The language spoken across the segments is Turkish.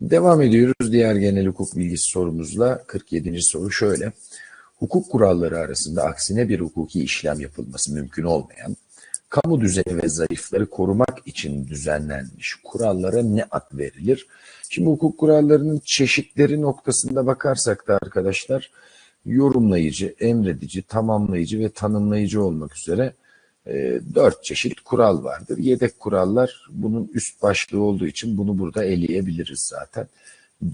Devam ediyoruz diğer genel hukuk bilgisi sorumuzla. 47. soru şöyle. Hukuk kuralları arasında aksine bir hukuki işlem yapılması mümkün olmayan, kamu düzeni ve zayıfları korumak için düzenlenmiş kurallara ne ad verilir? Şimdi hukuk kurallarının çeşitleri noktasında bakarsak da arkadaşlar yorumlayıcı, emredici, tamamlayıcı ve tanımlayıcı olmak üzere dört çeşit kural vardır. Yedek kurallar bunun üst başlığı olduğu için bunu burada eleyebiliriz zaten.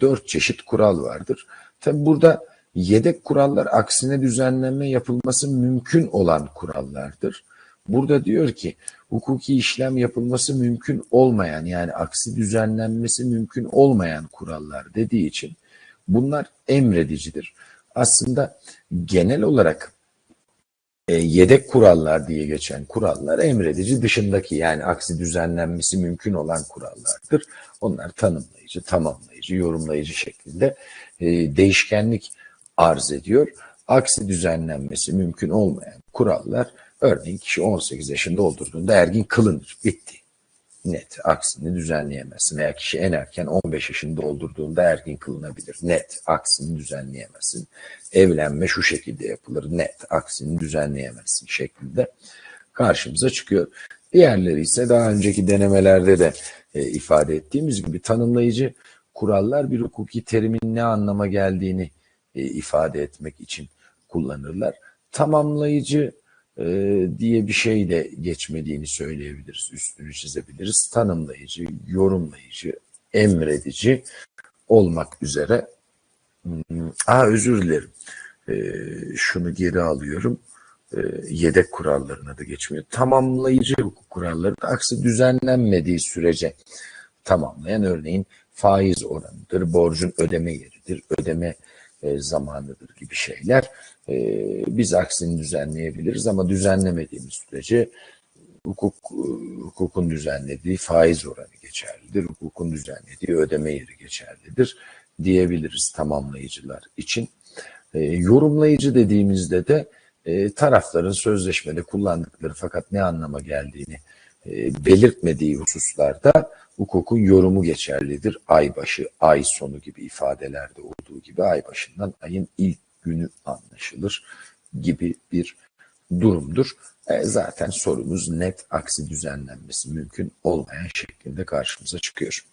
Dört çeşit kural vardır. Tabi burada yedek kurallar aksine düzenleme yapılması mümkün olan kurallardır. Burada diyor ki hukuki işlem yapılması mümkün olmayan yani aksi düzenlenmesi mümkün olmayan kurallar dediği için bunlar emredicidir. Aslında genel olarak e, yedek kurallar diye geçen kurallar emredici dışındaki yani aksi düzenlenmesi mümkün olan kurallardır. Onlar tanımlayıcı, tamamlayıcı, yorumlayıcı şeklinde e, değişkenlik arz ediyor. Aksi düzenlenmesi mümkün olmayan kurallar örneğin kişi 18 yaşında doldurduğunda ergin kılınır. Bitti. Net. Aksini düzenleyemezsin. Veya kişi en erken 15 yaşında doldurduğunda ergin kılınabilir. Net. Aksini düzenleyemezsin. Evlenme şu şekilde yapılır. Net. Aksini düzenleyemezsin şeklinde karşımıza çıkıyor. Diğerleri ise daha önceki denemelerde de e, ifade ettiğimiz gibi tanımlayıcı kurallar bir hukuki terimin ne anlama geldiğini e, ifade etmek için kullanırlar. Tamamlayıcı diye bir şey de geçmediğini söyleyebiliriz, üstünü çizebiliriz. Tanımlayıcı, yorumlayıcı, emredici olmak üzere. Hmm, aa özür dilerim. E, şunu geri alıyorum. E, yedek kurallarına da geçmiyor. Tamamlayıcı hukuk kuralları da aksi düzenlenmediği sürece tamamlayan örneğin faiz oranıdır, borcun ödeme yeridir, ödeme e, zamanıdır gibi şeyler. E, biz aksini düzenleyebiliriz ama düzenlemediğimiz sürece hukuk hukukun düzenlediği faiz oranı geçerlidir. Hukukun düzenlediği ödeme yeri geçerlidir diyebiliriz tamamlayıcılar için. E, yorumlayıcı dediğimizde de e, tarafların sözleşmede kullandıkları fakat ne anlama geldiğini e, belirtmediği hususlarda hukukun yorumu geçerlidir. Ay başı, ay sonu gibi ifadelerde olduğu gibi ay başından ayın ilk günü anlaşılır gibi bir durumdur. E, zaten sorumuz net aksi düzenlenmesi mümkün olmayan şeklinde karşımıza çıkıyor.